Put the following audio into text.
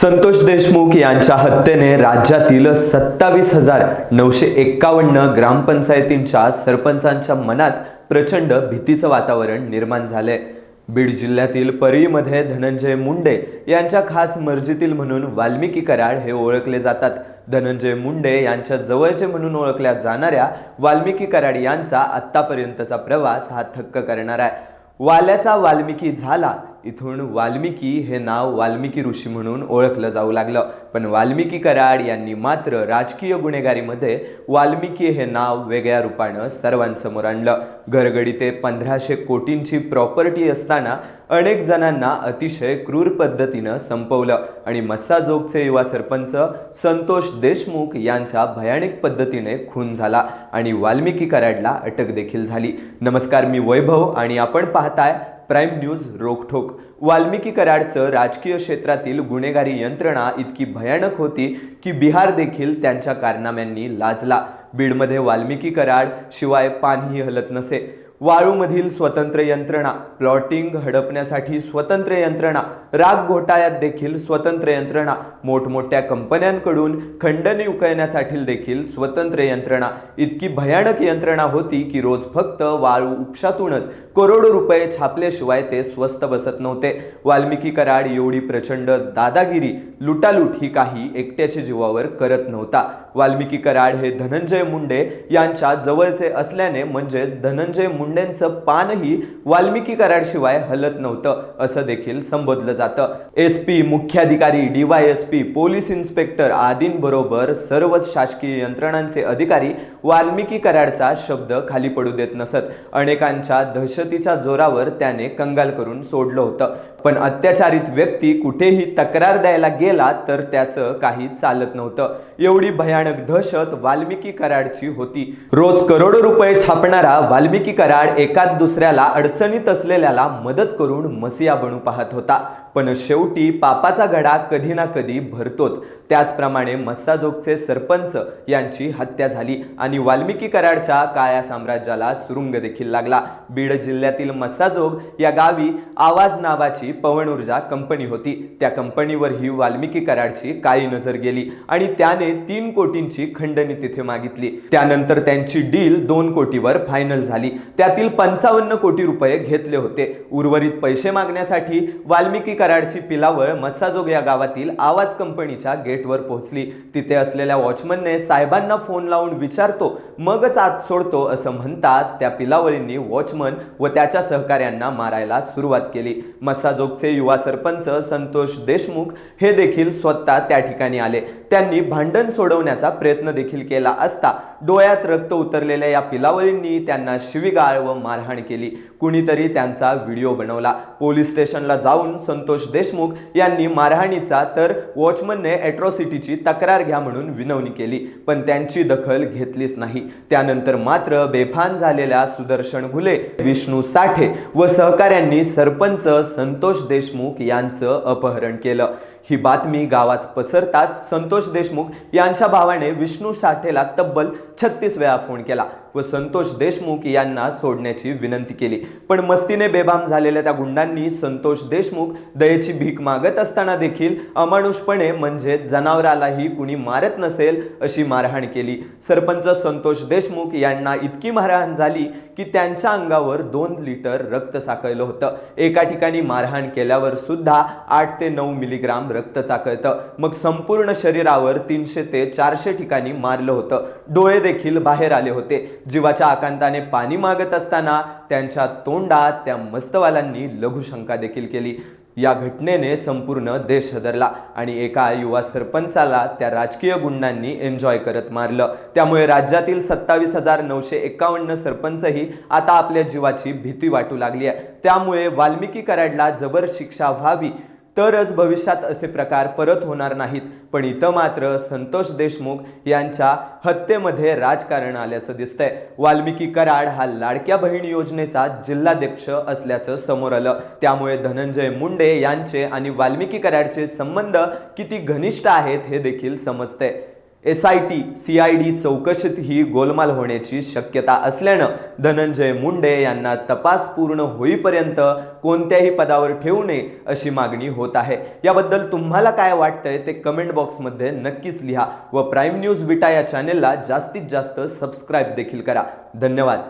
संतोष देशमुख यांच्या हत्येने राज्यातील सत्तावीस हजार नऊशे एक्कावन्न ग्रामपंचायतींच्या सरपंचांच्या मनात प्रचंड भीतीचं वातावरण निर्माण झालंय. बीड जिल्ह्यातील परळीमध्ये धनंजय मुंडे यांच्या खास मर्जीतील म्हणून वाल्मिकी कराड हे ओळखले जातात. धनंजय मुंडे यांच्या जवळचे म्हणून ओळखल्या जाणाऱ्या वाल्मिकी कराड यांचा आत्तापर्यंतचा प्रवास हा थक्क करणार आहे. वाल्याचा वाल्मिकी झाला इथून वाल्मिकी हे नाव वाल्मिकी ऋषी म्हणून ओळखलं जाऊ लागलं. पण वाल्मिकी कराड यांनी मात्र राजकीय गुन्हेगारीमध्ये वाल्मिकी हे नाव वेगळ्या रूपानं सर्वांसमोर आणलं. घरगडी ते पंधराशे कोटींची प्रॉपर्टी असताना अनेक जणांना अतिशय क्रूर पद्धतीनं संपवलं. आणि मस्साजोगचे युवा सरपंच संतोष देशमुख यांचा भयानक पद्धतीने खून झाला आणि वाल्मिकी कराडला अटक देखील झाली. नमस्कार मी वैभव आणि आपण पाहताय प्राईम न्यूज रोखठोक. वाल्मिकी कराडचं राजकीय क्षेत्रातील गुन्हेगारी यंत्रणा इतकी भयानक होती की बिहार देखील त्यांच्या कारनाम्यांनी लाजला. बीडमध्ये वाल्मिकी कराड शिवाय पानही हलत नसे. वाळूमधील स्वतंत्र यंत्रणा प्लॉटिंग हडपण्यासाठी स्वतंत्र यंत्रणा राग घोटाळ्यात देखील स्वतंत्र यंत्रणा मोठमोठ्या कंपन्यांकडून खंडणी उकळण्यासाठी देखील स्वतंत्र यंत्रणा. इतकी भयानक यंत्रणा होती की रोज फक्त वाळू उपशातूनच करोडो रुपये छापल्याशिवाय ते स्वस्त बसत नव्हते. वाल्मिकी कराड एवढी प्रचंड दादागिरी लुटालूट ही काही एकट्याच्या जीवावर करत नव्हता. वाल्मिकी कराड हे धनंजय मुंडे यांच्या जवळचे असल्याने म्हणजेच धनंजय मुंडेंचं पानही वाल्मिकी कराडशिवाय हलत नव्हतं असं देखील संबोधलं जातं. एस पी मुख्याधिकारी डीवायएसपी पोलीस इन्स्पेक्टर आदींबरोबर सर्वच शासकीय यंत्रणांचे अधिकारी वाल्मिकी कराडचा शब्द खाली पडू देत नसत. अनेकांच्या दहशतीच्या जोरावर त्याने कंगाल करून सोडलं होतं. पण अत्याचारित व्यक्ती कुठेही तक्रार द्यायला गेला तर त्याचं काही चालत नव्हतं. एवढी भयानक दहशत वाल्मिकी कराडची होती. रोज करोडो रुपये छापणारा वाल्मिकी कराड एकाच दुसऱ्याला अडचणीत असलेल्याला मदत करून मसिया बनू पाहत होता. पण शेवटी पापाचा घडा कधी ना कधी भरतोच. त्याचप्रमाणे मस्साजोगचे सरपंच यांची हत्या झाली आणि वाल्मिकी कराडच्या काळ्या साम्राज्याला सुरुंग देखील लागला. बीड जिल्ह्यातील मस्साजोग या गावी आवाज नावाची पवन ऊर्जा कंपनी होती. त्या कंपनीवर ही वाल्मिकी कराडची काळी नजर गेली आणि त्याने तीन कोटींची खंडणी तिथे मागितली. त्यानंतर त्यांची डील दोन कोटीवर फायनल झाली. त्यातील पंचावन्न कोटी रुपये घेतले होते. उर्वरित पैसे मागण्यासाठी वाल्मिकी कराडची पिलावळ मस्साजोग या गावातील आवाज कंपनीच्या गेट गेटवर पोहोचली. तिथे असलेल्या वॉचमनने साहेबांना फोन लावून विचारतो मगच आत सोडतो असं म्हणताच त्या पिलावळींनी वॉचमन व त्याच्या सहकाऱ्यांना मारायला सुरुवात केली. मसाजोगचे युवा सरपंच संतोष देशमुख हे देखील स्वतः त्या ठिकाणी आले. त्यांनी भांडण सोडवण्याचा प्रयत्न देखील केला असता डोळ्यात रक्त उतरलेल्या या पिलावळींनी त्यांना शिवीगाळ व मारहाण केली. कुणीतरी त्यांचा व्हिडिओ बनवला. पोलीस स्टेशनला जाऊन संतोष देशमुख यांनी मारहाणीचा तर वॉचमनने अॅट्रॉसिटीची तक्रार घ्या म्हणून विनवणी केली. पण त्यांची दखल घेतलीच नाही. त्यानंतर मात्र बेफान झालेल्या सुदर्शन घुले विष्णू साठे व सहकाऱ्यांनी सरपंच संतोष देशमुख यांचं अपहरण केलं. ही बातमी गावात पसरताच संतोष देशमुख यांच्या भावाने विष्णू साठेला तब्बल छत्तीस वेळा फोन केला व संतोष देशमुख यांना सोडण्याची विनंती केली. पण मस्तीने बेभाम झालेल्या त्या गुंडांनी संतोष देशमुख दयेची भीक मागत असताना देखील अमानुषपणे म्हणजे जनावरालाही कुणी मारत नसेल अशी मारहाण केली. सरपंच संतोष देशमुख यांना इतकी मारहाण झाली की त्यांच्या अंगावर दोन लिटर रक्त साकळलं होतं. एका ठिकाणी मारहाण केल्यावर सुद्धा आठ ते नऊ मिलीग्राम रक्त चाकळतं. मग संपूर्ण शरीरावर तीनशे ते चारशे ठिकाणी मारलं होतं. डोळे देखील बाहेर आले होते. जीवाच्या आकांताने पाणी मागत असताना त्यांच्या तोंडात त्या मस्तवालांनी लघुशंका देखील केली. या घटनेने संपूर्ण देश हदरला आणि एका युवा सरपंचाला त्या राजकीय गुंडांनी एन्जॉय करत मारलं. त्यामुळे राज्यातील सत्तावीस हजार नऊशे एकावन्न सरपंचही आता आपल्या जीवाची भीती वाटू लागली आहे. त्यामुळे वाल्मिकी कराडला जबर शिक्षा व्हावी तरच भविष्यात असे प्रकार परत होणार नाहीत. पण इथं मात्र संतोष देशमुख यांच्या हत्येमध्ये राजकारण आल्याचं दिसतंय. वाल्मिकी कराड हा लाडक्या बहीण योजनेचा जिल्हाध्यक्ष असल्याचं समोर आलं. त्यामुळे धनंजय मुंडे यांचे आणि वाल्मिकी कराडचे संबंध किती घनिष्ठ आहेत हे देखील समजतंय. S I T C I D चौकशीत ही गोलमाल होण्याची शक्यता असल्यानं धनंजय मुंडे यांना तपास पूर्ण होईपर्यंत कोणत्याही पदावर ठेवू नये अशी मागणी होत आहे. याबद्दल तुम्हाला काय वाटतंय ते कमेंट बॉक्समध्ये नक्कीच लिहा व प्राईम न्यूज विटा या चॅनेलला जास्तीत जास्त सबस्क्राईब देखील करा. धन्यवाद.